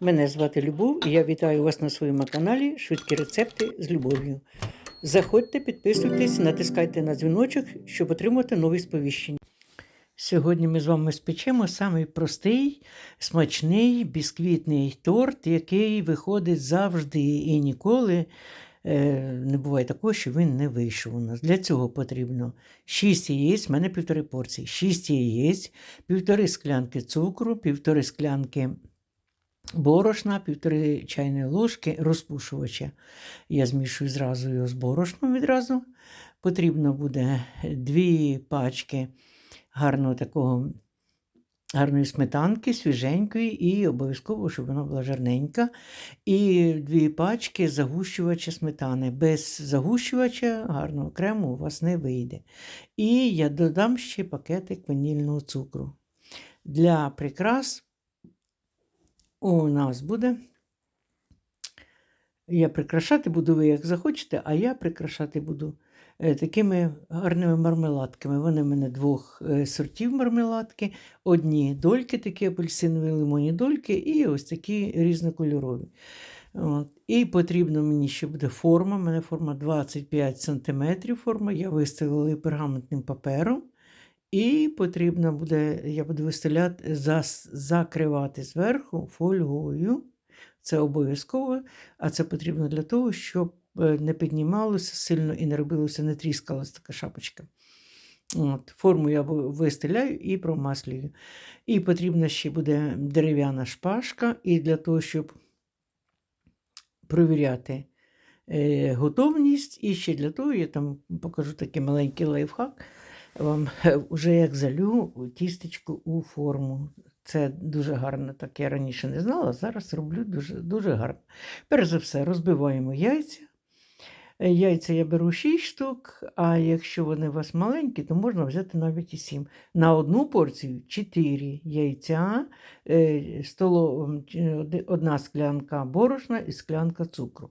Мене звати Любов і я вітаю вас на своєму каналі Швидкі рецепти з любов'ю. Заходьте, підписуйтесь, натискайте на дзвіночок, щоб отримати нові сповіщення. Сьогодні ми з вами спечемо самий простий, смачний бісквітний торт, який виходить завжди і ніколи. е, Не буває такого, що він не вийшов у нас. Для цього потрібно 6 яєць, в мене півтори порції, 6 яєць, півтори склянки цукру, півтори склянки борошна, півтори чайної ложки розпушувача. Я змішую зразу його з борошном відразу. Потрібно буде дві пачки гарного такого. Гарної сметанки, свіженької, і обов'язково, щоб вона була жарненька. І дві пачки загущувача сметани. Без загущувача гарного крему у вас не вийде. І я додам ще пакетик ванільного цукру. Для прикрас у нас буде. Я прикрашати буду ви як захочете, а я прикрашати буду е, такими гарними мармеладками. Вони в мене двох е, сортів мармеладки. Одні дольки, такі апельсинові лимонні дольки, і ось такі різнокольорові. От. І потрібно мені ще буде форма. У мене форма 25 см. Форма. Я виставила пергаментним папером. І потрібно буде, я буду виставляти, закривати зверху фольгою. Це обов'язково, а це потрібно для того, щоб е, не піднімалося сильно і не робилося, не тріскалася така шапочка. От, форму я ви- вистеляю і промаслюю. І потрібна ще буде дерев'яна шпажка, і для того, щоб провіряти е, готовність, і ще для того, я там покажу такий маленький лайфхак вам вже як залю тістечко у форму. Це дуже гарно, так я раніше не знала, зараз роблю дуже, дуже гарно. Перш за все, розбиваємо яйця. Е, Яйця я беру 6 штук, а якщо вони у вас маленькі, то можна взяти навіть і 7. На одну порцію 4 яйця, е, одна склянка борошна і склянка цукру.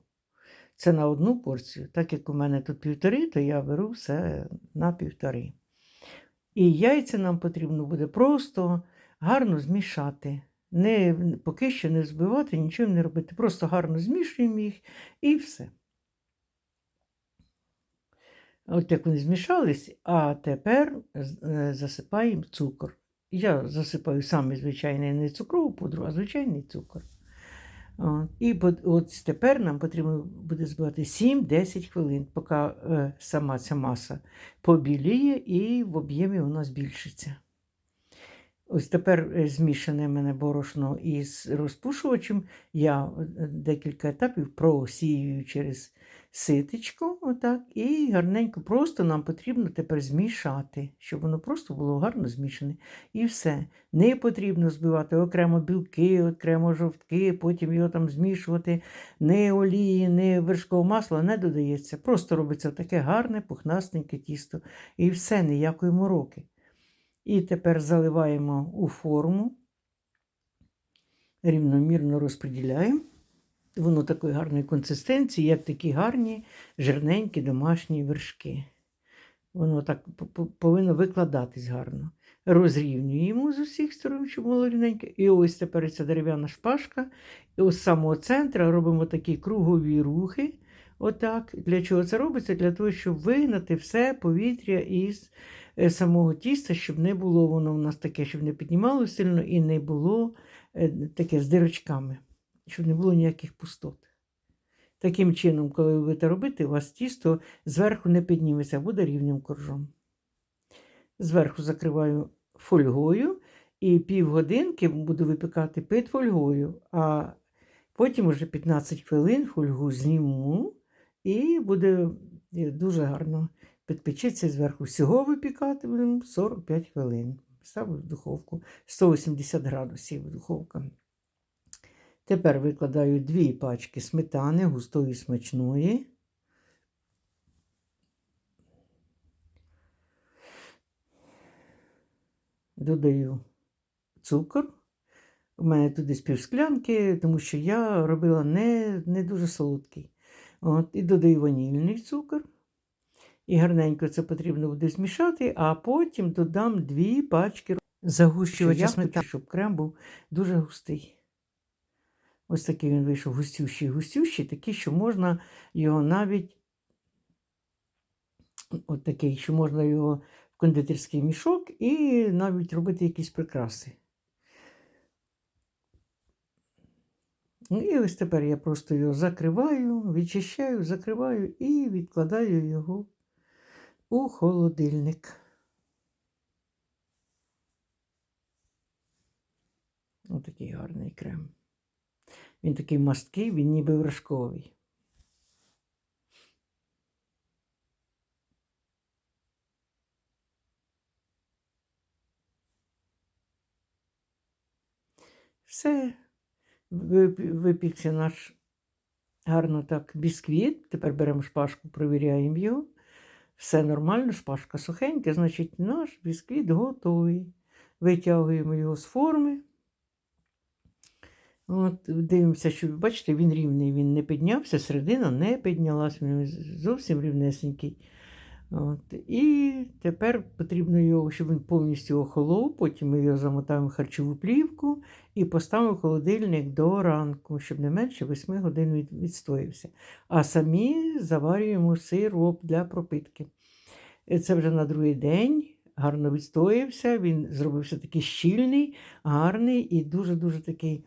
Це на одну порцію. Так як у мене тут півтори, то я беру все на півтори. І яйця нам потрібно буде просто гарно змішати. Не, поки що не збивати, нічого не робити. Просто гарно змішуємо їх і все. От як вони змішались, а тепер е, засипаємо цукор. Я засипаю саме звичайний не цукрову пудру, а звичайний цукор. І от, тепер нам потрібно буде збивати 7-10 хвилин, поки е, сама ця маса побіліє і в об'ємі вона збільшиться. Ось тепер е, змішане мене борошно із розпушувачем. Я е, декілька етапів просіюю через ситечко, отак, і гарненько просто нам потрібно тепер змішати, щоб воно просто було гарно змішане. І все. Не потрібно збивати окремо білки, окремо жовтки, потім його там змішувати. Не олії, не вершкового масла не додається. Просто робиться таке гарне, пухнастеньке тісто. І все, ніякої мороки. І тепер заливаємо у форму, рівномірно розподіляємо. Воно такої гарної консистенції, як такі гарні, жирненькі домашні вершки. Воно так повинно викладатись гарно. Розрівнюємо з усіх сторон, щоб було рівненьке. І ось тепер ця дерев'яна шпажка. І ось з самого центру робимо такі кругові рухи. Отак. Для чого це робиться? Для того, щоб вигнати все повітря із е, самого тіста, щоб не було воно у нас таке, щоб не піднімалося сильно і не було е, таке з дирочками, щоб не було ніяких пустот. Таким чином, коли ви будете робити, у вас тісто зверху не підніметься, буде рівним коржом. Зверху закриваю фольгою і півгодинки буду випікати під фольгою, а потім уже 15 хвилин фольгу зніму і буде е, дуже гарно підпечеться зверху. Всього випікати будемо 45 хвилин. Ставлю в духовку 180 градусів духовка. Тепер викладаю дві пачки сметани густої смачної. Додаю цукор. У мене тут десь півсклянки, тому що я робила не, не дуже солодкий. От, і додаю ванільний цукор. І гарненько це потрібно буде змішати, а потім додам дві пачки загущувача сметани, щоб крем був дуже густий. Ось такий він вийшов густющий, густющий, такий, що можна його навіть от такий, що можна його в кондитерський мішок і навіть робити якісь прикраси. Ну, І ось тепер я просто його закриваю, відчищаю, закриваю і відкладаю його у холодильник. Ось такий гарний крем. Він такий масткий, він ніби вражковий. Все, випікся наш гарно так бісквіт. Тепер беремо шпажку, провіряємо його. Все нормально, шпажка сухенька, значить наш бісквіт готовий. Витягуємо його з форми. От, дивимося, що бачите, він рівний, він не піднявся, середина не піднялась, він зовсім рівнесенький. От, і тепер потрібно його, щоб він повністю охолов, потім ми його замотаємо в харчову плівку і поставимо в холодильник до ранку, щоб не менше 8 годин від- відстоявся. А самі заварюємо сироп для пропитки. Е, Це вже на другий день. Гарно відстоявся, він зробився такий щільний, гарний і дуже-дуже такий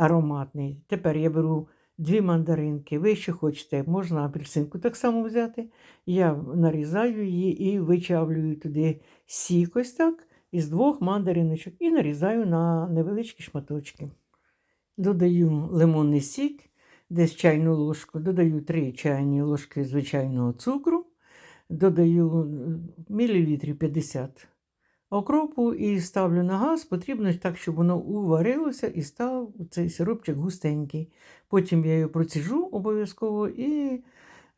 ароматний. Тепер я беру дві мандаринки. Ви що хочете, можна апельсинку так само взяти. Я нарізаю її і вичавлюю туди сік ось так із двох мандариночок і нарізаю на невеличкі шматочки. Додаю лимонний сік, десь чайну ложку, додаю 3 чайні ложки звичайного цукру, додаю мілілітрів 50 окропу і ставлю на газ. Потрібно так, щоб воно уварилося і став цей сиропчик густенький. Потім я його проціжу обов'язково і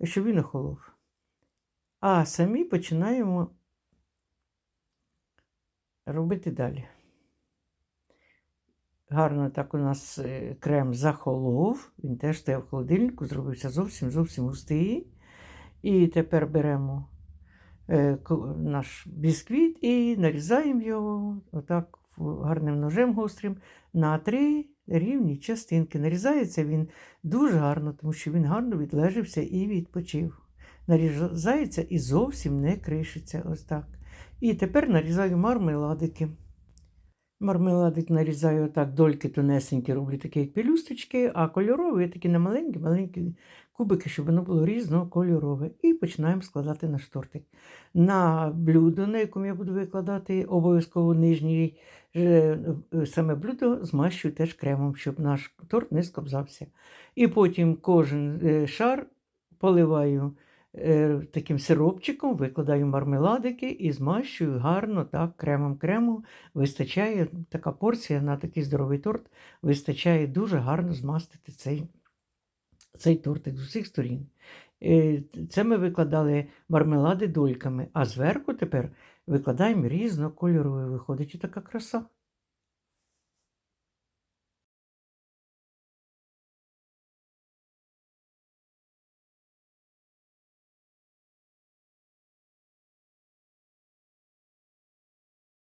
щоб він охолов. А самі починаємо робити далі. Гарно так у нас е, крем захолов, він теж стояв в холодильнику, зробився зовсім зовсім густий. І тепер беремо наш бісквіт і нарізаємо його отак гарним ножем гострим на три рівні частинки. Нарізається він дуже гарно, тому що він гарно відлежився і відпочив. Нарізається і зовсім не кришиться. Ось так. І тепер нарізаю мармеладики. Мармеладик нарізаю отак, дольки тонесенькі, роблю такі як пелюсточки, а кольорові такі на маленькі-маленькі кубики, щоб воно було різнокольорове. І починаємо складати наш тортик. На блюдо, на якому я буду викладати, обов'язково нижній е, е, саме блюдо змащую теж кремом, щоб наш торт не скобзався. І потім кожен е, шар поливаю таким сиропчиком, викладаю мармеладики і змащую гарно так кремом. Крему вистачає, така порція на такий здоровий торт, вистачає дуже гарно змастити цей, цей тортик з усіх сторін. Е, Це ми викладали мармелади дольками, а зверху тепер викладаємо різнокольорові. Виходить і така краса.